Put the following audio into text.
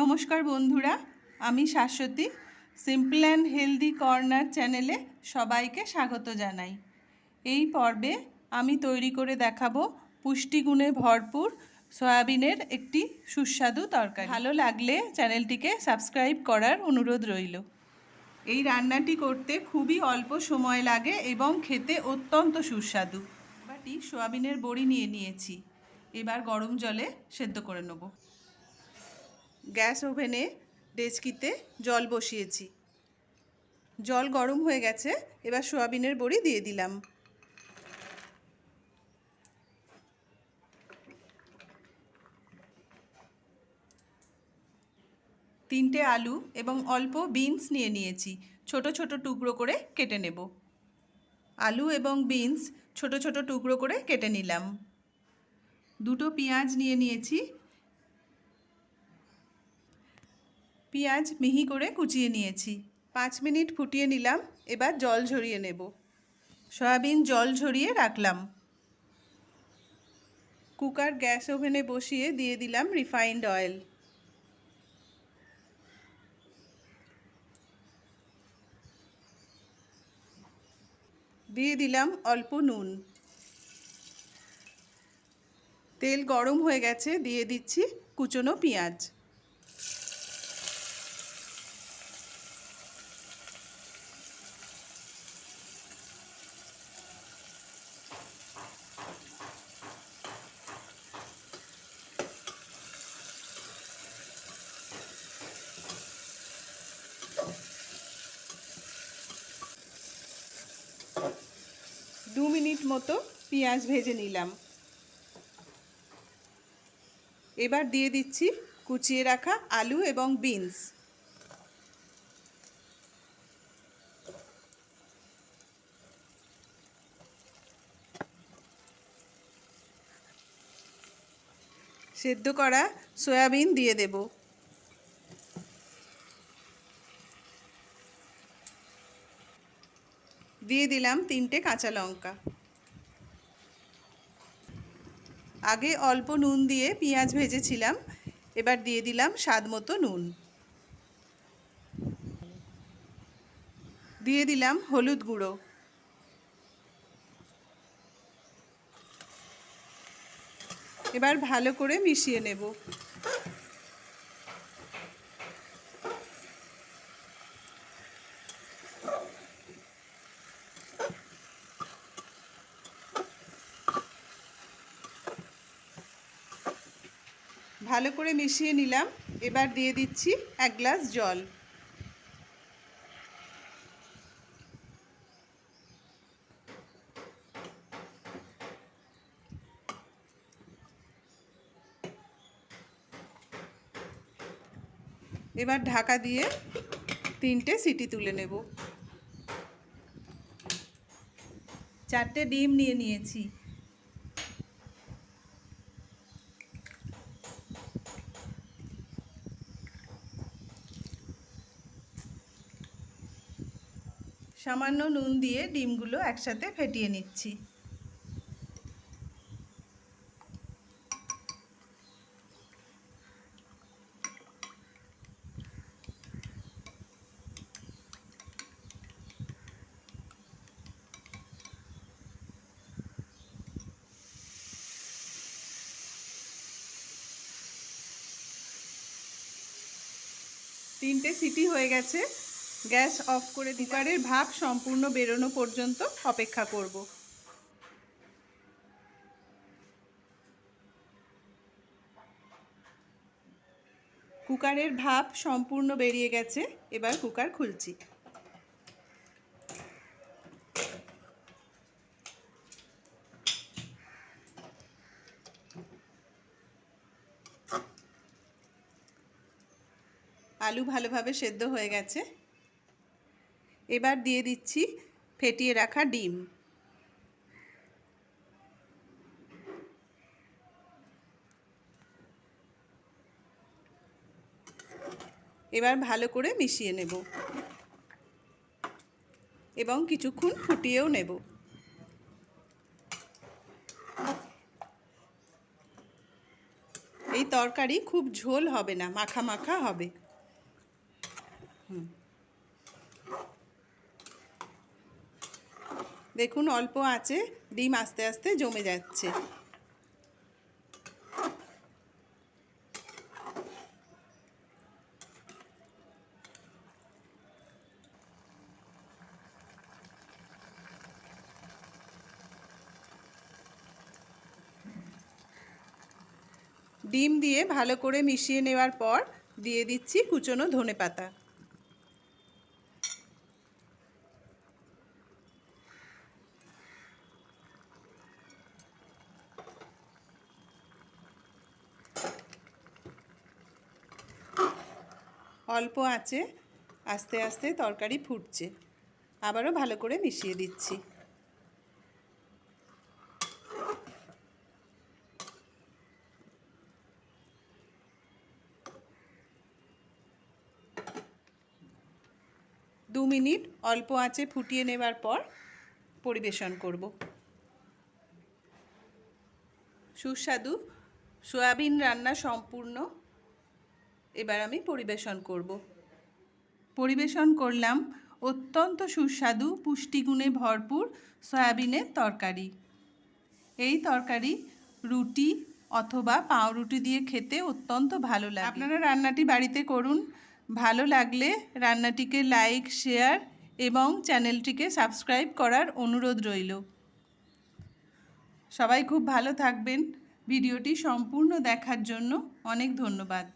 নমস্কার বন্ধুরা, আমি Shashwati simple and healthy corner চ্যানেলে সবাইকে স্বাগত জানাই। এই পর্বে আমি তৈরি করে দেখাবো পুষ্টিগুণে ভরপুর সয়াবিনের একটি সুস্বাদু তরকারি। ভালো লাগলে চ্যানেলটিকে সাবস্ক্রাইব করার অনুরোধ রইল। এই রান্নাটি করতে খুবই অল্প সময় লাগে এবং খেতে অত্যন্ত সুস্বাদু। বাটি সোয়াবিনের বড়ি নিয়ে নিয়েছি। এবার গরম জলে সেদ্ধ করে নেব। গ্যাস ওভেনে ডেচকিতে জল বসিয়েছি। জল গরম হয়ে গেছে, এবার সোয়াবিনের বড়ি দিয়ে দিলাম। তিনটে আলু এবং অল্প বিনস নিয়ে নিয়েছি, ছোট ছোট টুকরো করে কেটে নেব। আলু এবং বিনস ছোট ছোট টুকরো করে কেটে নিলাম। দুটো পেঁয়াজ নিয়ে নিয়েছি পেঁয়াজ মিহি করে কুচিয়ে নিয়েছি। পাঁচ মিনিট ফুটিয়ে নিলাম, এবার জল ঝরিয়ে নেব। সয়াবিন জল ঝরিয়ে রাখলাম। কুকার গ্যাস ওভেনে বসিয়ে দিয়ে দিলাম রিফাইন্ড অয়েল। দিয়ে দিলাম অল্প নুন। তেল গরম হয়ে গেছে, দিয়ে দিচ্ছি কুচনো পেঁয়াজ দু মিনিট মতো পেঁয়াজ ভেজে নিলাম। এবার দিয়ে দিচ্ছি কুচিয়ে রাখা আলু এবং বিনস। সেদ্ধ করা সয়াবিন দিয়ে দেব। দিয়ে দিলাম তিনটে কাঁচা লঙ্কা। আগে অল্প নুন দিয়ে পেঁয়াজ ভেজেছিলাম, এবার দিয়ে দিলাম স্বাদ মতো নুন। দিয়ে দিলাম হলুদ গুঁড়ো। এবার ভালো করে মিশিয়ে নেব। ভালো করে মিশিয়ে নিলাম। এবার দিয়ে দিচ্ছি এক গ্লাস জল। এবার ঢাকা দিয়ে তিনটে সিটি তুলে নেব। চারটে ডিম নিয়ে নিয়েছি। সামান্য নুন দিয়ে ডিমগুলো একসাথে ফেটিয়ে নিচ্ছি। তিনটে সিটি হয়ে গেছে। গ্যাস অফ করে কুকারের ভাপ সম্পূর্ণ বেরোনো পর্যন্ত অপেক্ষা করব। কুকারের ভাপ সম্পূর্ণ বেরিয়ে গেছে, এবার কুকার খুলছি। আলু ভালোভাবে সেদ্ধ হয়ে গেছে। এবার দিয়ে দিচ্ছি ফেটিয়ে রাখা ডিম। এবার ভালো করে মিশিয়ে নেব এবং কিছুক্ষণ ফুটিয়েও নেব। এই তরকারি খুব ঝোল হবে না, মাখা মাখা হবে। হুম। দেখুন অল্প আছে, ডিম আস্তে আস্তে জমে যাচ্ছে। ডিম দিয়ে ভালো করে মিশিয়ে নেওয়ার পর দিয়ে দিচ্ছি কুচনো ধনে পাতা অল্প আছে, আস্তে আস্তে তরকারি ফুটছে। আবারও ভালো করে মিশিয়ে দিচ্ছি। দু মিনিট অল্প আঁচে ফুটিয়ে নেবার পর পরিবেশন করব। সুস্বাদু সয়াবিন রান্না সম্পূর্ণ এবার আমি পরিবেশন করব। পরিবেশন করলাম অত্যন্ত সুস্বাদু, পুষ্টিগুণে ভরপুর সয়াবিনের তরকারি। এই তরকারি রুটি অথবা পাউরুটি দিয়ে খেতে অত্যন্ত ভালো লাগে। আপনারা রান্নাটি বাড়িতে করুন। ভালো লাগলে রান্নাটিকে লাইক, শেয়ার এবং চ্যানেলটিকে সাবস্ক্রাইব করার অনুরোধ রইল। সবাই খুব ভালো থাকবেন। ভিডিওটি সম্পূর্ণ দেখার জন্য অনেক ধন্যবাদ।